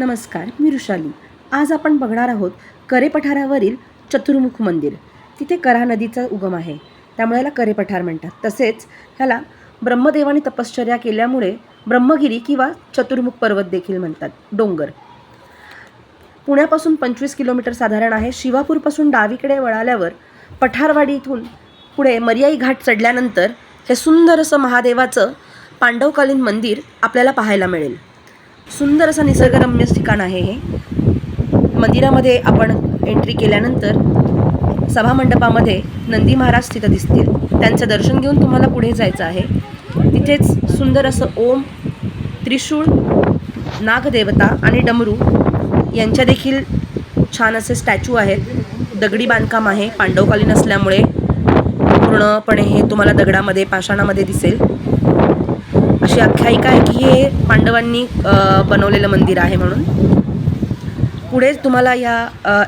नमस्कार मी ऋषाली. आज आपण बघणार आहोत करे पठारावरील चतुर्मुख मंदिर. तिथे करा नदीचा उगम आहे. त्यामुळे याला करे पठार म्हणतात. तसेच ह्याला ब्रह्मदेवाने तपश्चर्या केल्यामुळे ब्रह्मगिरी किंवा चतुर्मुख पर्वत देखील म्हणतात. डोंगर. पुण्यापासून पंचवीस किलोमीटर साधारण आहे. शिवापूरपासून डावीकडे वळाल्यावर पठारवाडी इथून पुढे मर्याई घाट चढल्यानंतर हे सुंदर असं महादेवाचं पांडवकालीन मंदिर आपल्याला पाहायला मिळेल. सुंदर असं निसर्गरम्य ठिकाण आहे हे. मंदिरामध्ये आपण एंट्री केल्यानंतर सभामंडपामध्ये नंदी महाराज तिथं दिसतील. त्यांचं दर्शन घेऊन तुम्हाला पुढे जायचं आहे. तिथेच सुंदर असं ओम त्रिशूळ नागदेवता आणि डमरू यांच्या देखील छान असे स्टॅच्यू आहेत. दगडी बांधकाम आहे पांडवकालीन असल्यामुळे. पूर्णपणे हे तुम्हाला दगडामध्ये पाषाणामध्ये दिसेल. अशी आख्यायिका आहे की हे पांडवांनी बनवलेलं मंदिर आहे म्हणून. पुढे तुम्हाला या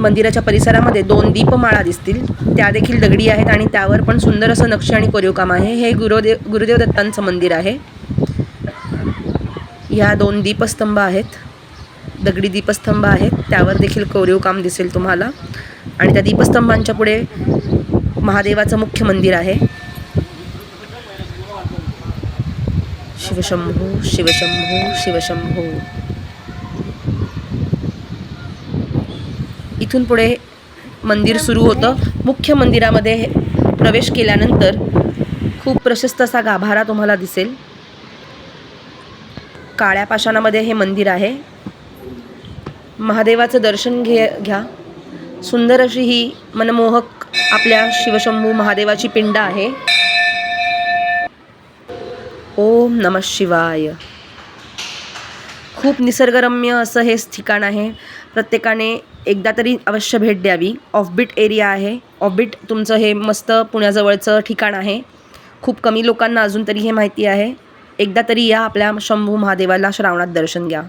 मंदिराच्या परिसरामध्ये दोन दीपमाळा दिसतील. त्या देखील दगडी आहेत आणि त्यावर पण सुंदर असं नक्षी आणि कोरीवकाम आहे. हे गुरुदेव गुरुदेव दत्तांचं मंदिर आहे. या दोन दीपस्तंभ आहेत. दगडी दीपस्तंभ आहेत. त्यावर देखील कोरीवकाम दिसेल तुम्हाला. आणि त्या दीपस्तंभांच्या पुढे महादेवाचं मुख्य मंदिर आहे. शिवशंभू शिवशंभू शिवशंभू. इथून पुढे मंदिर सुरू होतं. मुख्य मंदिरामध्ये प्रवेश केल्यानंतर खूप प्रशस्त असा गाभारा तुम्हाला दिसेल. काळ्या पाषाणामध्ये हे मंदिर आहे. महादेवाचं दर्शन घे घ्या. सुंदर अशी ही मनमोहक आपल्या शिवशंभू महादेवाची पिंड आहे. ओम नम शिवाय. खूप निसर्गरम्य असं हे ठिकाण आहे. प्रत्येकाने एकदा तरी अवश्य भेट द्यावी. ऑफबीट एरिया आहे. ऑफबीट तुमचं हे मस्त पुण्याजवळचं ठिकाण आहे. खूप कमी लोकांना अजून तरी हे माहिती आहे. एकदा तरी या आपल्या शंभू महादेवाला श्रावणात दर्शन घ्या.